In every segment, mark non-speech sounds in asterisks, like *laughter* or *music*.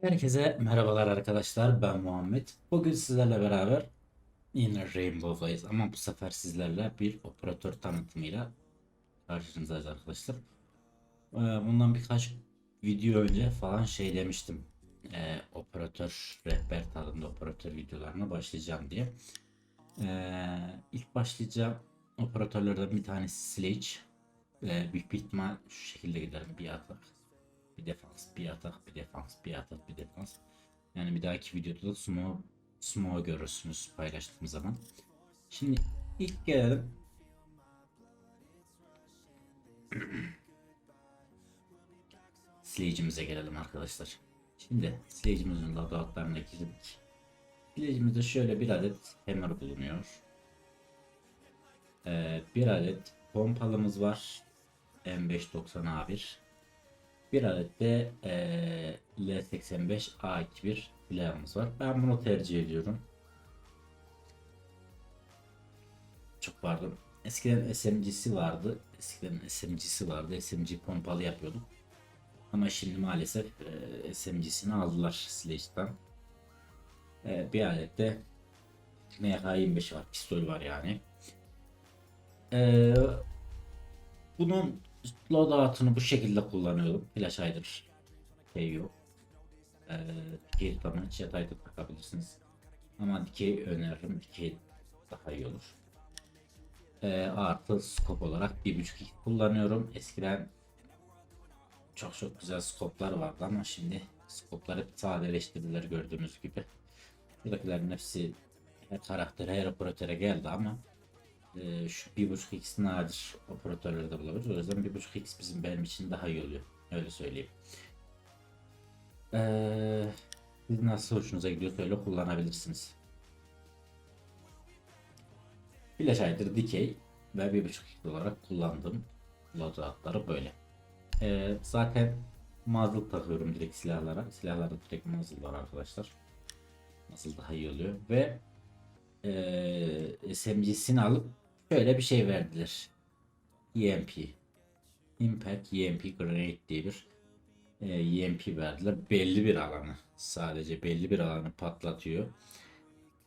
Herkese merhabalar arkadaşlar. Ben Muhammed. Bugün sizlerle beraber yine Rainbow'dayız ama bu sefer sizlerle bir operatör tanıtımıyla karşınızdayız arkadaşlar. Ee, Bundan birkaç video önce falan şey demiştim. Ee, operatör rehber tadında operatör videolarına başlayacağım diye. Ee, ilk başlayacağım operatörlerden bir tanesi Sledge. Ee, büyük bir ihtimal şu şekilde giderim bir atak bir defans, bir atak, bir defans, bir atak, bir defans. Yani bir dahaki videoda da sumo, sumo görürsünüz paylaştığım zaman. Şimdi ilk gelelim. *clears throat* Slayece'imize gelelim arkadaşlar. Şimdi Slayece'imizin loadoutlarına girdik. Slayece'imizde şöyle bir adet hammer bulunuyor. Ee, bir adet pompalımız var. M590A1. Bir adet de eee L85 A21 silahımız var. Ben bunu tercih ediyorum. Çok pardon. Eskiden SMG'si vardı. Eskiden SMG'si vardı. SMG pompalı yapıyorduk. Ama şimdi maalesef eee SMG'sini aldılar Sledge'den. Eee, bir adet de MK25 var. Pistol var yani. Eee bunun loadout'unu bu şekilde kullanıyorum. Flash hider şey yok. Ee, dikey tutamaç yatay da takabilirsiniz. Ama dikey öneririm. Dikey daha iyi olur. Ee, artı scope olarak 1.5 kullanıyorum. Eskiden çok çok güzel skoplar vardı ama şimdi skopları hep sadeleştirdiler gördüğünüz gibi. Buradakilerin hepsi her karaktere her operatöre geldi ama e, şu 1.5x nadir operatörlerde bulabiliriz. O yüzden 1.5x bizim benim için daha iyi oluyor. Öyle söyleyeyim. Ee, siz nasıl hoşunuza gidiyorsa öyle kullanabilirsiniz. Flash Hider dikey ve 1.5x olarak kullandığım loadoutları böyle. Ee, zaten muzzle takıyorum direkt silahlara. Silahlarda direkt muzzle var arkadaşlar. Muzzle daha iyi oluyor ve eee SMG'sini alıp şöyle bir şey verdiler. EMP. Impact EMP Grenade diye bir eee, EMP verdiler. Belli bir alanı sadece belli bir alanı patlatıyor.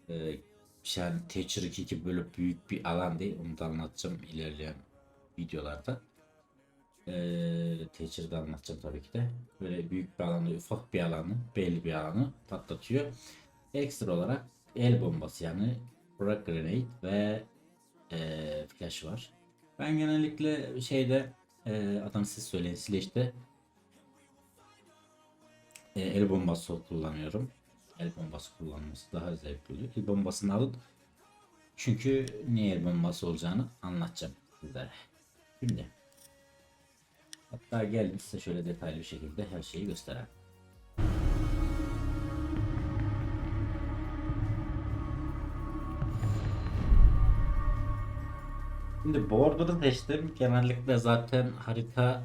Eee yani Thatcher 2 gibi böyle büyük bir alan değil. Onu da anlatacağım ilerleyen videolarda. Eee Thatcher'da anlatacağım tabii ki de. Böyle büyük bir alanı, ufak bir alanı, belli bir alanı patlatıyor. Ekstra olarak el bombası yani frag grenade ve eee flash var. Ben genellikle şeyde eee adam siz söyleyin Sledge'de eee, el bombası kullanıyorum. El bombası kullanması daha zevkli oluyor. El bombasını alın. Çünkü niye el bombası olacağını anlatacağım sizlere. Şimdi hatta gelin size şöyle detaylı bir şekilde her şeyi göstereyim. Şimdi Border'ı seçtim. Genellikle zaten harita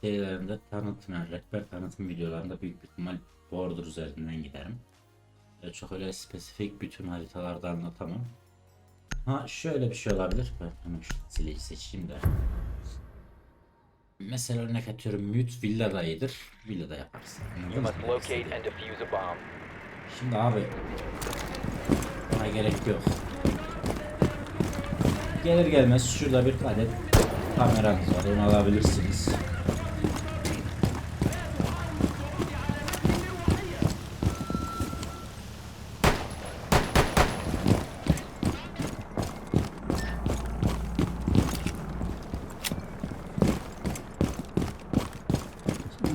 şeylerinde tanıtım, yani rehber tanıtım videolarında büyük bir ihtimal Border üzerinden giderim. Ve çok öyle spesifik bütün haritalarda anlatamam. Ha şöyle bir şey olabilir. Ben hemen şu sileyi seçeyim de. Mesela örnek atıyorum Mute Villa'da iyidir. Villa'da bomb. Şimdi abi buna gerek yok. Gelir gelmez şurada bir adet kameramız var onu alabilirsiniz.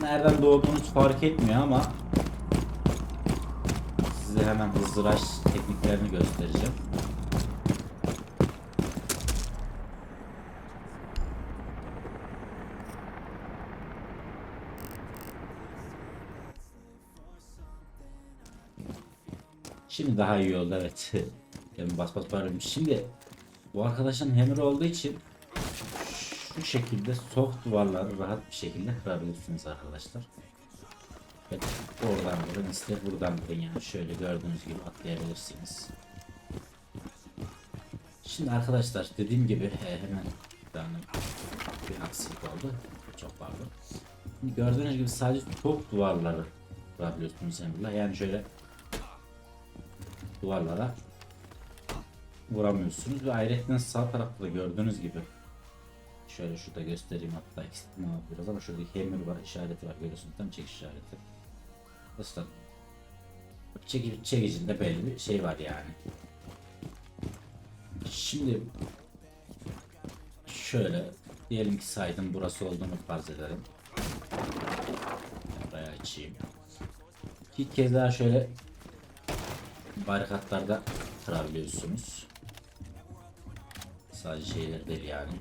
Nereden doğduğunuz fark etmiyor ama Size hemen hızlıraş tekniklerini göstereceğim. Şimdi daha iyi oldu evet. *laughs* Demin bas bas bağırıyorum. Şimdi bu arkadaşın hammer olduğu için şu şekilde soft duvarları rahat bir şekilde kırabilirsiniz arkadaşlar. Evet, oradan vurun ister buradan vurun yani şöyle gördüğünüz gibi atlayabilirsiniz. Şimdi arkadaşlar dediğim gibi *laughs* e, hemen tane bir aksilik oldu. Çok pardon. Gördüğünüz gibi sadece top duvarları kurabiliyorsunuz Hammer'la. Yani şöyle duvarlara vuramıyorsunuz ve ayrıca sağ tarafta da gördüğünüz gibi şöyle şurada göstereyim hatta eksiltme biraz ama şurada hammer var işareti var görüyorsunuz tam çekiş işareti. Dostlar çekici, çekicinde belli bir şey var yani. Şimdi şöyle diyelim ki saydım burası olduğunu farz edelim. Buraya açayım. İki kez daha şöyle barikatlarda kırabiliyorsunuz. Sadece şeyler değil yani.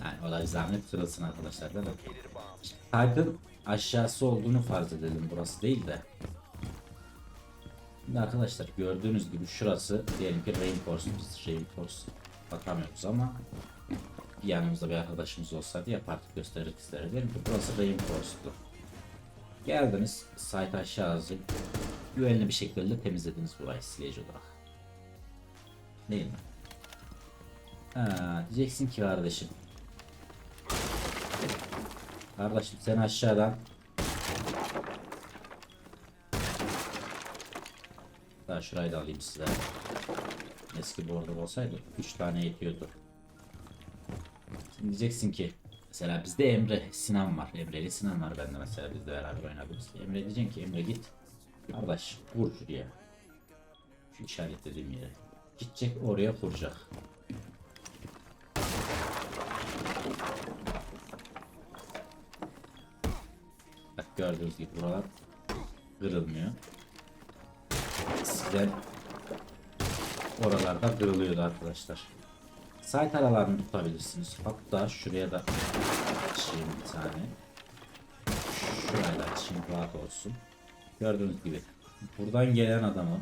Yani o da bir zahmet kırılsın arkadaşlar mi? Titan aşağısı olduğunu farz edelim burası değil de. Şimdi arkadaşlar gördüğünüz gibi şurası diyelim ki reinforce biz reinforce bakamıyoruz ama yanımızda bir arkadaşımız olsaydı yapardık gösterirdik sizlere. Diyelim ki burası reinforced'lu. Geldiniz site aşağısı güvenli bir şekilde temizlediniz burayı sileyici olarak. Değil mi? Ha, diyeceksin ki kardeşim. Kardeşim sen aşağıdan Daha şurayı da alayım size. Eski border olsaydı 3 tane yetiyordu. Şimdi diyeceksin ki mesela bizde Emre Sinan var. Emre ile Sinan var bende mesela biz de beraber oynabiliriz. Emre diyeceksin ki Emre git. Kardeş vur şuraya. Şu işaretlediğim yere. Gidecek oraya kuracak. Bak gördüğünüz gibi buralar kırılmıyor. Eskiden oralarda kırılıyordu arkadaşlar. Site aralarını tutabilirsiniz. Hatta şuraya da açayım bir tane. Şuraya da açayım rahat olsun. Gördüğünüz gibi buradan gelen adamı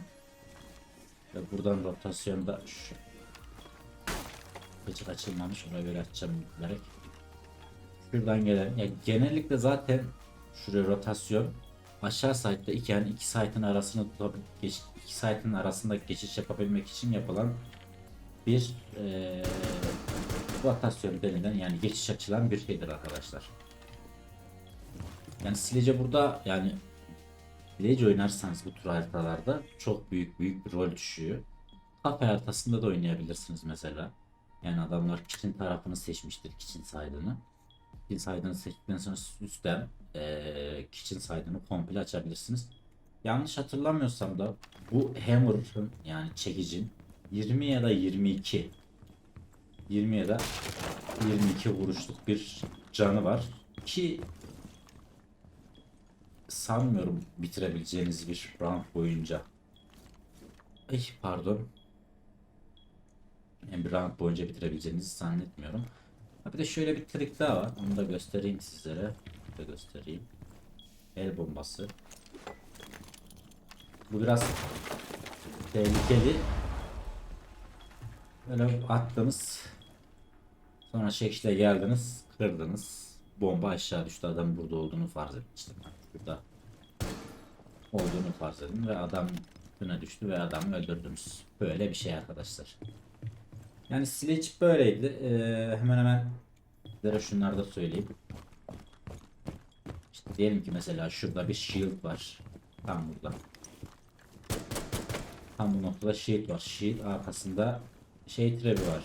ve buradan rotasyonda şu Gıcık açılmamış oraya böyle açacağım bilerek. Şuradan gelen ya genellikle zaten şuraya rotasyon aşağı site'da iken iki site'ın arasını geç, iki site'ın arasında geçiş yapabilmek için yapılan bir eee rotasyon denilen yani geçiş açılan bir şeydir arkadaşlar. Yani silece burada yani silece oynarsanız bu tür haritalarda çok büyük büyük bir rol düşüyor. Kafe haritasında da oynayabilirsiniz mesela. Yani adamlar kitchen tarafını seçmiştir kitchen side'ını. Kitchen side'ını seçtikten sonra üstten eee kitchen side'ını komple açabilirsiniz. Yanlış hatırlamıyorsam da bu hammer'ın yani çekicin 20 ya da 22 20 ya da 22 vuruşluk bir canı var ki sanmıyorum bitirebileceğiniz bir round boyunca. Ay pardon. Yani bir round boyunca bitirebileceğinizi zannetmiyorum. Ha bir de şöyle bir trik daha var. Onu da göstereyim sizlere. De göstereyim. El bombası. Bu biraz tehlikeli. Böyle attınız. Sonra şekilde geldiniz. Kırdınız. Bomba aşağı düştü. Adam burada olduğunu farz. İşte ben burada olduğunu farz edin. Ve adam üstüne düştü ve adamı öldürdünüz. Böyle bir şey arkadaşlar. Yani Sledge böyleydi. Ee, hemen hemen sizlere şunları da söyleyeyim. İşte diyelim ki mesela şurada bir shield var. Tam burada. Tam bu noktada shield var. Shield arkasında şey trebi var.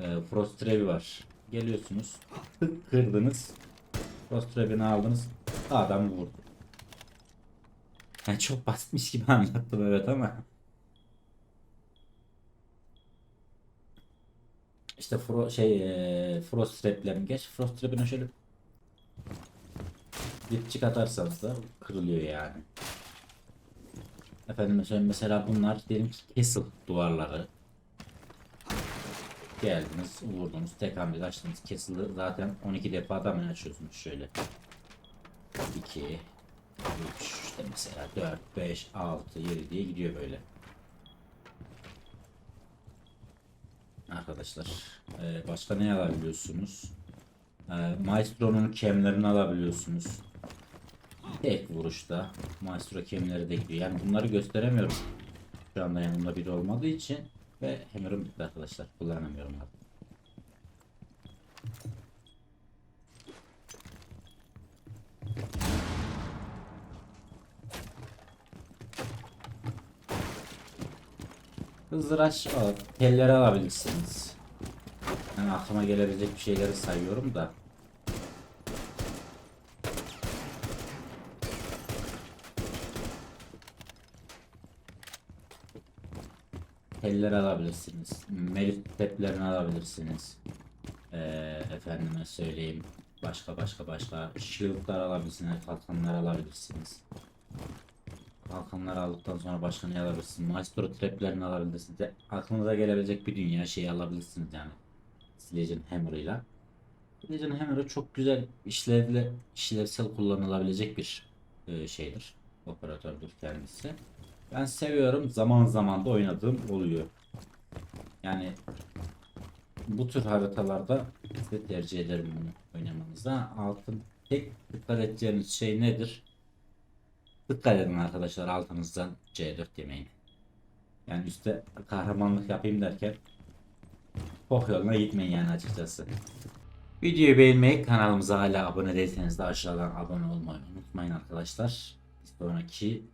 Ee, frost trebi var. Geliyorsunuz. Kırdınız. Frost trebini aldınız. Adam vurdu. Yani çok basitmiş gibi *laughs* anlattım evet ama. İşte fro şey e, frost trap'lerini geç. Frost trap'ine şöyle dipçik atarsanız da kırılıyor yani. Efendim mesela, mesela bunlar diyelim ki castle duvarları. Geldiniz, vurdunuz, tek hamlede açtınız. Castle'ı zaten 12 defa da mı açıyorsunuz şöyle. 2 3 işte mesela 4 5 6 7 diye gidiyor böyle. Arkadaşlar eee, başka ne alabiliyorsunuz? Eee, Maestro'nun kemlerini alabiliyorsunuz. Tek vuruşta Maestro kemleri de gidiyor. Yani bunları gösteremiyorum. Şu anda yanımda biri olmadığı için ve hammer'ım bitti arkadaşlar. Kullanamıyorum artık. Hızıraş telleri alabilirsiniz. Yani aklıma gelebilecek bir şeyleri sayıyorum da. Telleri alabilirsiniz. Merit teplerini alabilirsiniz. Ee, efendime söyleyeyim. Başka başka başka. Shield'lar alabilirsiniz. Kalkanlar alabilirsiniz. Kalkanları aldıktan sonra başka ne alabilirsiniz? Maestro traplerini alabilirsiniz. De, aklınıza gelebilecek bir dünya şeyi alabilirsiniz yani. Sledge'in Hammer'ıyla. Sledge'in Hammer'ı çok güzel işlevle, işlevsel kullanılabilecek bir e, şeydir. Operatördür kendisi. Ben seviyorum. Zaman zaman da oynadığım oluyor. Yani bu tür haritalarda size tercih ederim bunu oynamanıza. Altın tek dikkat edeceğiniz şey nedir? Dikkat edin arkadaşlar altınızdan C4 yemeyin. Yani üstte kahramanlık yapayım derken bok yoluna gitmeyin yani açıkçası. Videoyu beğenmeyi, kanalımıza hala abone değilseniz de aşağıdan abone olmayı unutmayın arkadaşlar. Bir sonraki